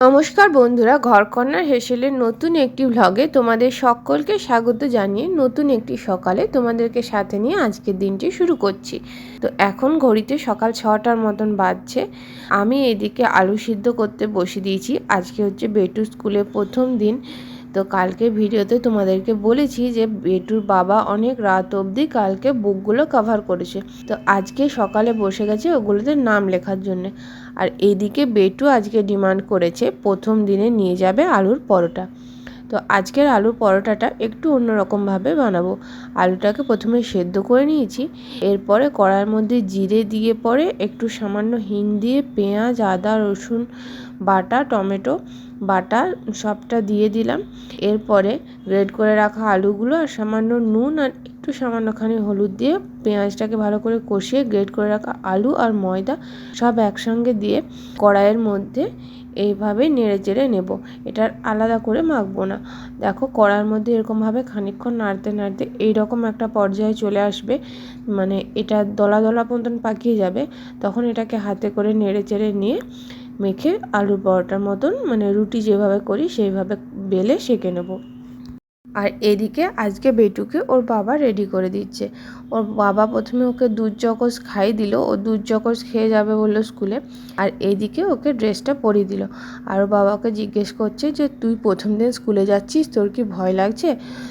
নমস্কার বন্ধুরা ঘরকন্যা হেসেলের নতুন একটি ভ্লগে তোমাদের সকলকে স্বাগত জানিয়ে নতুন একটি সকালে তোমাদেরকে সাথে নিয়ে আজকের দিনটি শুরু করছি। তো এখন ঘড়িতে সকাল ছটার মতন বাজছে। আমি এদিকে আলু সিদ্ধ করতে বসে দিয়েছি। আজকে হচ্ছে বেটু স্কুলে প্রথম দিন। তো কালকে ভিডিওতে তোমাদেরকে বলেছি যে বেটুর বাবা অনেক রাত অবধি কালকে বুকগুলো কভার করেছে। তো আজকে সকালে বসে গেছে ওগুলোতে নাম লেখার জন্য। আর এইদিকে বেটু আজকে ডিমান্ড করেছে প্রথম দিনে নিয়ে যাবে আলুর পরোটা। তো আজকের আলুর পরোটাটা একটু অন্যরকমভাবে বানাবো। আলুটাকে প্রথমে সেদ্ধ করে নিয়েছি। এরপরে কড়াইয়ের মধ্যে জিরে দিয়ে পরে একটু সামান্য হিং দিয়ে পেঁয়াজ, আদা, রসুন বাটা, টমেটো, বাটা সবটা দিয়ে দিলাম। এরপরে গ্রেড করে রাখা আলুগুলো আর সামান্য নুন আর একটু সামান্যখানি হলুদ দিয়ে পেঁয়াজটাকে ভালো করে কষিয়ে গ্রেড করে রাখা আলু আর ময়দা সব একসঙ্গে দিয়ে কড়াইয়ের মধ্যে এইভাবে নেড়ে চেড়ে নেব। এটার আলাদা করে মাখবো না। দেখো কড়ার মধ্যে এরকমভাবে খানিকক্ষণ নাড়তে নাড়তে এইরকম একটা পর্যায়ে চলে আসবে। মানে এটা দলা দলা মতন পাকিয়ে যাবে। তখন এটাকে হাতে করে নেড়ে চেড়ে নিয়ে মেখে আলুর পরোটার মতন মানে রুটি যেভাবে করি সেইভাবে বেলে সেঁকে নেব। আর এদিকে আজকে বেটুকে ওর বাবা রেডি করে দিচ্ছে। ওর বাবা প্রথমে ওকে দুধ চকস খাই দিল। ও দুধ চকস খেয়ে যাবে বলল স্কুলে। আর এদিকে ওকে ড্রেসটা পরিয়ে দিল। আর ওর বাবাকে জিজ্ঞেস করছে যে, তুই প্রথম দিন স্কুলে যাচ্ছিস? তোর কি ভয় লাগছে?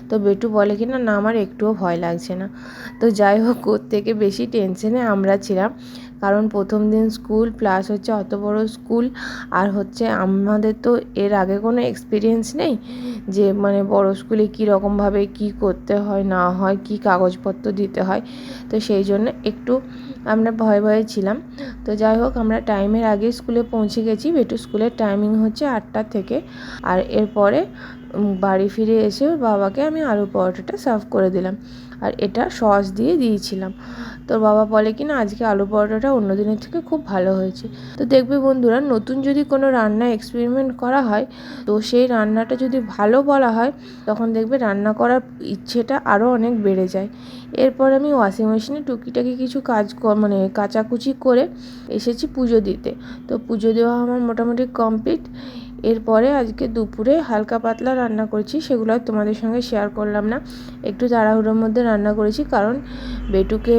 তো বেটু বলে কি, না না, আমার একটুও ভয় লাগছে না। তো যাই হোক থেকে বেশি টেনশনে আমরা ছিলাম। কারণ প্রথম দিন স্কুল প্লাস হচ্ছে অত বড় স্কুল, আর হচ্ছে আমাদের তো এর আগে কোনো এক্সপিরিয়েন্স নেই যে মানে বড় স্কুলে কী রকমভাবে কী করতে হয়, না হয়, কী কাগজপত্র দিতে হয়। তো সেই জন্য একটু আমরা ভয়ে ভয়ে ছিলাম। তো যাই হোক, আমরা টাইমের আগে স্কুলে পৌঁছে গেছি। বেটু স্কুলের টাইমিং হচ্ছে আটটা থেকে। আর এরপরে বাড়ি ফিরে এসে বাবাকে আমি আলু পরোটাটা সার্ভ করে দিলাম। আর এটা সস দিয়ে দিয়েছিলাম। তোর বাবা বলে কি না, আজকে আলু পরোটাটা অন্য দিনের থেকে খুব ভালো হয়েছে। তো দেখবে বন্ধুরা, নতুন যদি কোনো রান্না এক্সপেরিমেন্ট করা হয়, তো সেই রান্নাটা যদি ভালো বলা হয়, তখন দেখবে রান্না করার ইচ্ছেটা আরও অনেক বেড়ে যায়। এরপর আমি ওয়াশিং মেশিনে টুকিটাকি কিছু কাজ মানে কাচাকুচি করে এসেছি পুজো দিতে। তো পুজো দেওয়া আমার মোটামুটি কমপ্লিট এরপরে আজকে দুপুরে হালকা পাতলা রান্না করেছি, সেগুলো আর তোমাদের সঙ্গে শেয়ার করলাম না। একটু তাড়াহুড়োর মধ্যে রান্না করেছি, কারণ বেটুকে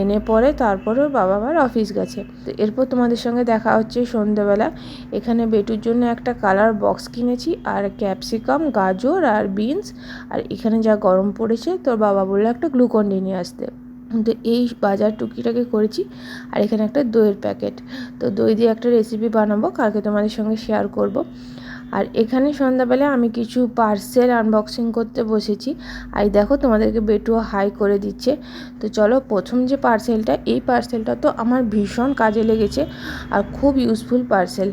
এনে পরে তারপরে বাবা আবার অফিস গেছে। তো এরপর তোমাদের সঙ্গে দেখা হচ্ছে সন্ধেবেলা। এখানে বেটুর জন্য একটা কালার বক্স কিনেছি, আর ক্যাপসিকাম গাজর, আর বিনস আর এখানে যা গরম পড়েছে, তোর বাবা বলল একটা গ্লুকন ডি নিয়ে আসতে। তো এই বাজার টুকিটাকে করেছি আর এখানে একটা দইয়ের প্যাকেট। তো দই দিয়ে একটা রেসিপি বানাবো, কালকে তোমাদের সঙ্গে শেয়ার করব। আর এখানে সন্ধ্যাবেলায় আমি কিছু পার্সেল আনবক্সিং করতে বসেছি। আর দেখো তোমাদেরকে বেটুও হাই করে দিচ্ছে। তো চলো প্রথম যে পার্সেলটা এই পার্সেলটা তো আমার ভীষণ কাজে লেগেছে আর খুব ইউজফুল পার্সেল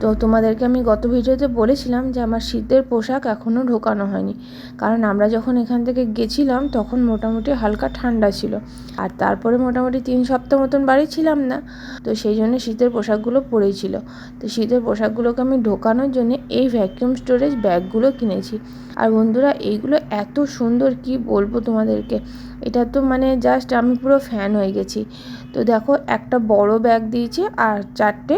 তো তোমাদেরকে আমি গত ভিডিওতে বলেছিলাম যে আমার শীতের পোশাক এখনও ঢোকানো হয়নি। কারণ আমরা যখন এখান থেকে গেছিলাম, তখন মোটামুটি হালকা ঠান্ডা ছিল। আর তারপরে মোটামুটি তিন সপ্তাহ মতন বাড়ি ছিলাম না, তো সেই জন্য শীতের পোশাকগুলো পরেই ছিল তো শীতের পোশাকগুলোকে আমি ঢোকানোর জন্য এই ভ্যাকিউম স্টোরেজ ব্যাগগুলো কিনেছি। আর বন্ধুরা, এইগুলো এত সুন্দর, কি বলব তোমাদেরকে? এটা তো মানে জাস্ট আমি পুরো ফ্যান হয়ে গেছি। তো দেখো, একটা বড় ব্যাগ দিয়েছে আর চারটে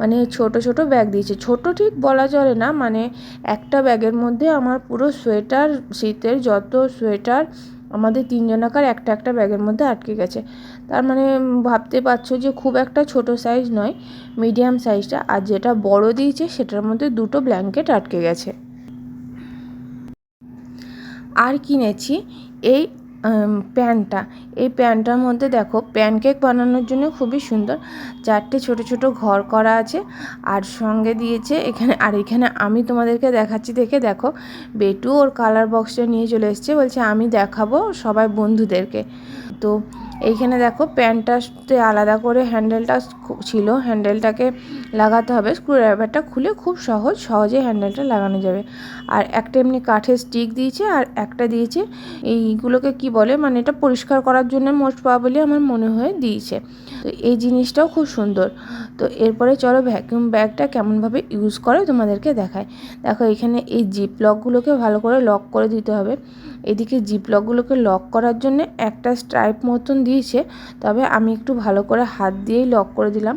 মানে ছোট ছোট ব্যাগ দিয়েছে। ছোট ঠিক বলা চলে না মানে একটা ব্যাগের মধ্যে আমার পুরো সোয়েটার শীতের যত সোয়েটার আমাদের তিনজনাকার একটা একটা ব্যাগের মধ্যে আটকে গেছে। তার মানে ভাবতে পারছ যে খুব একটা ছোট সাইজ নয় মিডিয়াম সাইজটা আর যেটা বড় দিয়েছে, সেটার মধ্যে দুটো ব্ল্যাঙ্কেট আটকে গেছে। আর কিনেছি। এই প্যানটা। এই প্যানটার মধ্যে দেখো, প্যানকেক বানানোর জন্য খুবই সুন্দর। চারটে ছোট ছোট ঘর করা আছে। আর সঙ্গে দিয়েছে এখানে, আর এখানে আমি তোমাদেরকে দেখাচ্ছি, দেখে দেখো, বেটু ওর কালার বক্সটা নিয়ে চলে এসছে। বলছে, আমি দেখাবো সবাই বন্ধুদেরকে। তো এইখানে দেখো প্যান্টটাতে আলাদা করে হ্যান্ডেলটা ছিল। হ্যান্ডেলটাকে লাগাতে হবে। স্ক্রুড্রাইভারটা খুলে খুব সহজ, সহজে হ্যান্ডেলটা লাগানো যাবে। আর একটা এমনি কাঠের স্টিক দিয়েছে আর একটা দিয়েছে। এইগুলোকে কি বলে? মানে এটা পরিষ্কার করার জন্য মোস্ট প্রবাবলি আমার মনে হয় দিয়েছে। তো এই জিনিসটাও খুব সুন্দর। তো এরপরে চলো ভ্যাকিউম ব্যাগটা কেমনভাবে ইউজ করে তোমাদেরকে দেখায় দেখো এখানে এই জিপ লকগুলোকে ভালো করে লক করে দিতে হবে। এদিকে জিপলকগুলোকে লক করার জন্য একটা স্ট্রাইপ মতন দিয়েছে, তবে আমি একটু ভালো করে হাত দিয়েই লক করে দিলাম।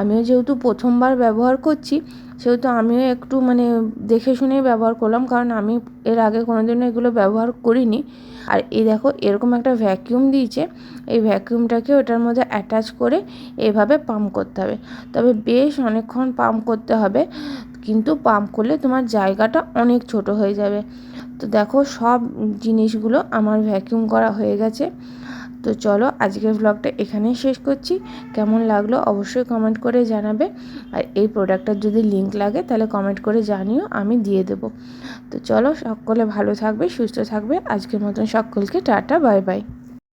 আমিও যেহেতু প্রথমবার ব্যবহার করছি, সেহেতু আমিও একটু মানে দেখে শুনেই ব্যবহার করলাম, কারণ আমি এর আগে কোনোদিনও এগুলো ব্যবহার করিনি। আর এই দেখো, এরকম একটা ভ্যাকিউম দিয়েছে। এই ভ্যাকিউমটাকে ওটার মধ্যে অ্যাটাচ করে এভাবে পাম্প করতে হবে। তবে বেশ অনেকক্ষণ পাম্প করতে হবে, কিন্তু পাম্প করলে তোমার জায়গাটা অনেক ছোট হয়ে যাবে। তো দেখো সব জিনিসগুলো আমার ভ্যাকিউম করা হয়ে গেছে। তো চলো আজকের ব্লগটা এখানেই শেষ করছি। কেমন লাগল অবশ্যই কমেন্ট করে জানাবে। আর এই প্রোডাক্টটার যদি লিঙ্ক লাগে তাহলে কমেন্ট করে জানিও, আমি দিয়ে দেব। তো চলো সকলে ভালো থাকবে, সুস্থ থাকবে। আজকের মতন সকলকে টাটা বাই বাই